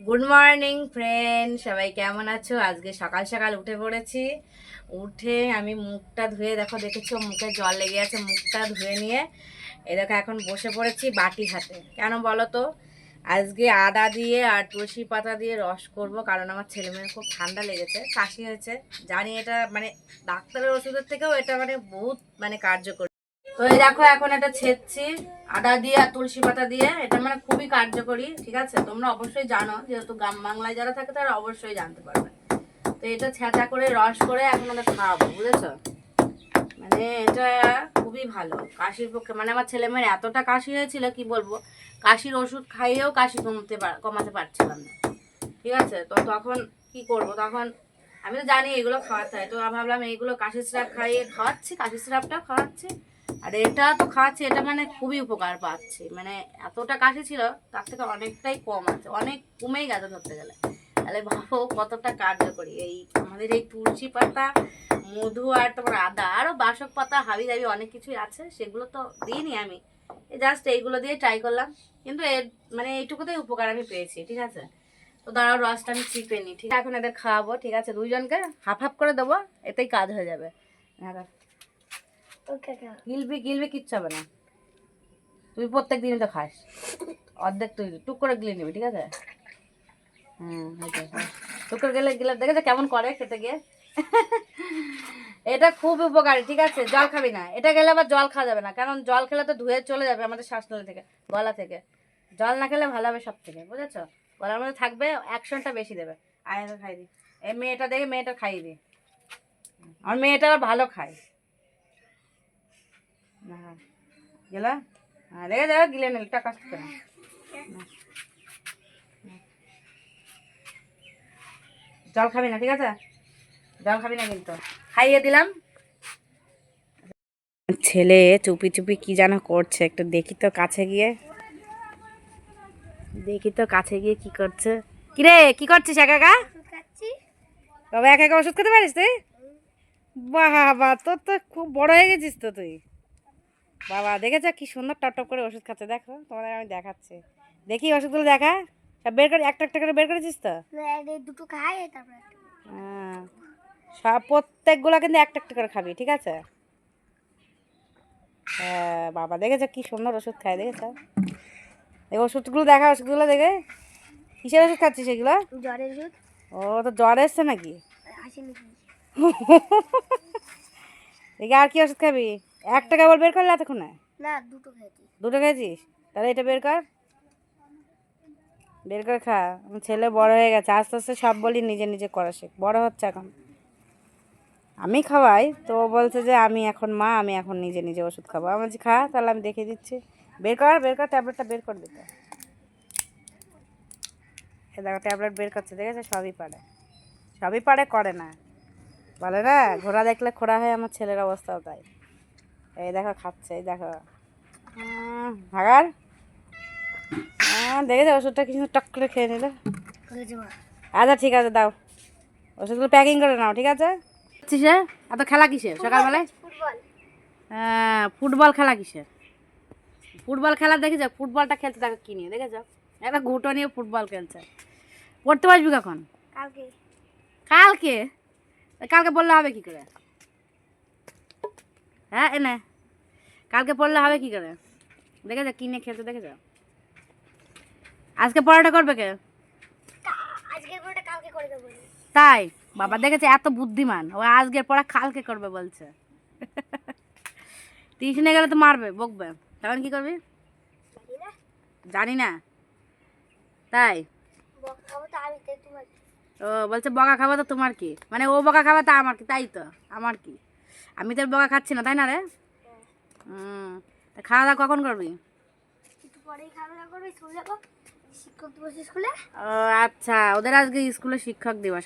Good morning friend সবাই কেমন আছো? আজকে সকাল সকাল উঠে পড়েছি। উঠে আমি মুখটা ধুয়ে, দেখো, দেখেছ, মুখে জল লেগে আছে, মুখটা ধুয়ে নিয়ে। এই দেখো, এখন বসে পড়েছি বাটি হাতে কেন বলো তো? আজকে আদা দিয়ে আর তুলসী পাতা দিয়ে রস করব, কারণ আমার ছেলে মেয়ের খুব ঠান্ডা লেগেছে, কাশি হয়েছে। জানি এটা মানে ডাক্তারের ওষুধের থেকেও এটা মানে বহুত মানে কার্যকরী। তো এই দেখো, এখন এটা ছেদছি আদা দিয়ে আর তুলসী পাতা দিয়ে। এটা মানে খুবই কার্যকরী, ঠিক আছে? তোমরা অবশ্যই জানো, যেহেতু গ্রাম বাংলায় যারা থাকে, তারা অবশ্যই জানতে পারবে। তো এটা ছেঁচা করে, রস করে এখন আমরা খাওয়াবো, বুঝেছ? মানে এটা খুবই ভালো। কাশির পক্ষে মানে আমার ছেলে মেয়ের এতটা কাশি হয়েছিল, কি বলব? কাশির ওষুধ খাইয়েও কাশি কমতে কমাতে পারছিলাম না। ঠিক আছে? তো তখন কি করব? তখন আমি তো জানি এগুলো খাওয়াতে হয়। তো ভাবলাম এইগুলো কাশি সিরাপ খাইয়ে খাওয়াচ্ছি কাশি সিরাপটা খাওয়াচ্ছি। আর এটা তো খাওয়াচ্ছি এটা মানে খুবই উপকার পাচ্ছি। মানে এতটা কাশি ছিল, তার থেকে অনেকটাই কম আছে, অনেক কমেই গেছে ধরতে গেলে। তাহলে ভাবো কতটা কার্যকরী। এই আমাদের এই তুলসী পাতা, মধু আর তোমার আদা আরও বাসক পাতা, হাবি দাবি অনেক কিছুই আছে, সেগুলো তো দিইনি আমি। জাস্ট এইগুলো দিয়ে ট্রাই করলাম। কিন্তু এর মানে এইটুকুতেই উপকার আমি পেয়েছি, ঠিক আছে? তো দাঁড়াও, রসটা আমি চিপে নিই, ঠিক আছে? এখন এদের খাওয়াবো, ঠিক আছে? দুইজনকে হাফ হাফ করে দেবো, এতেই কাজ হয়ে যাবে। হ্যাঁ গিলবি গিলবি কিচ্ছু হবে না। তুই প্রত্যেক দিনই তো খাস। অর্ধেক তুই টুক করে গিলে নিবি, ঠিক আছে? হুম টুক করে গেলে, গিলে, দেখেছ কেমন করে খেতে গিয়ে? এটা খুব উপকারী, ঠিক আছে? জল খাবি না। এটা গেলে আবার জল খাওয়া যাবে না, কারণ জল খেলে তো ধুয়ে চলে যাবে আমাদের শ্বাসনালী থেকে, গলা থেকে। জল না খেলে ভালো হবে সব থেকে বুঝেছ? গলার মধ্যে থাকবে, অ্যাকশনটা বেশি দেবে। আয় তো খাই দি এই মেয়েটা দেখে মেয়েটা খাইয়ে দি আমার মেয়েটা আবার ভালো খায়। না গেলা হ্যাঁ দেখে যাও গিলে নিল টাকা আসতে না জল খাবি না ঠিক আছে জল খাবি না কিন্তু খাইয়ে দিলাম ছেলে চুপি চুপি কি যেন করছে? একটু দেখি তো কাছে গিয়ে। দেখি তো কাছে গিয়ে কি করছে। কিরে কি করছিস একা একা? বাবা একা একা ওষুধ খেতে পারিস তুই? বাবা তোর তো খুব বড় হয়ে গেছিস তো তুই। বাবা দেখেছ কি সুন্দর টপ টপ করে ওষুধ খাচ্ছে। দেখো তোমাদের আমি দেখাচ্ছি। দেখি ওষুধগুলো দেখা। সব বের করে একটা একটা করে বের করেছিস তো? দুটো খাই তারপরে হ্যাঁ। সব প্রত্যেকগুলো কিন্তু একটা একটা করে খাবি ঠিক আছে? হ্যাঁ বাবা দেখেছ কি সুন্দর ওষুধ খায় দেখেছ এই ওষুধগুলো দেখা ওষুধগুলো দেখে। কিসের ওষুধ খাচ্ছিস সেগুলো জ্বরের ওষুধ। ও তো জ্বর এসছে নাকি? দেখি আর কি ওষুধ খাবি? একটা কেবল বের করলে এতক্ষণে? না দুটো খেয়েছি। দুটো খেয়েছিস? তাহলে এটা বের কর। বের করে খা। ছেলে বড় হয়ে গেছে আস্তে আস্তে সব বলি নিজে নিজে করা শেখ। বড় হচ্ছে এখন। আমি খাওয়াই তো ও বলছে যে আমি এখন মা আমি এখন নিজে নিজে ওষুধ খাব। আমি বলছি খা তাহলে আমি দেখে দিচ্ছি। বের কর বের কর ট্যাবলেটটা বের করে দিতে দেখো ট্যাবলেট বের করছে দেখেছে? সবই পারে। সবই পারে করে না। বলে না ঘোড়া দেখলে খোড়া হয় আমার ছেলের অবস্থাও তাই। এই দেখো খাচ্ছে এই দেখো। ভাগার আহ, দেখেছ ওষুধটা কিছু টক করে খেয়ে নিলে? আচ্ছা ঠিক আছে দাও। ওষুধগুলো প্যাকিং করে নাও ঠিক আছে? কিসে এত খেলা কিসের? সকালবেলায়? হ্যাঁ ফুটবল খেলা কিসের? ফুটবল খেলা দেখেছ? ফুটবলটা খেলতে তাকে কিনে দেখেছ? একটা ঘুটো নিয়ে ফুটবল খেলছে। পড়তে পারবি কখন? কালকে। কালকে? কালকে বললে হবে কি করে? হ্যাঁ এনে। কালকে পড়লে হবে কি করে? দেখেছ? কিনে খেলতে দেখেছ? আজকে পড়াটা করবে কে? তাই? বাবা দেখেছে এত বুদ্ধিমান। ও আজকের পড়া কালকে করবে বলছে। টিউশনে গেলে তো মারবে বকবে। তখন কি করবি? জানি না। তাই? ও বলছে বকা খাব তো তোমার কি? মানে ও বকা খাব তা আমার কি? তাই তো আমার কি? আমি তো বকা খাচ্ছি না তাই না রে? হুম তা খাওয়া দাওয়া কখন করবি? ও আচ্ছা ওদের আজকে স্কুলে শিক্ষক দিবস।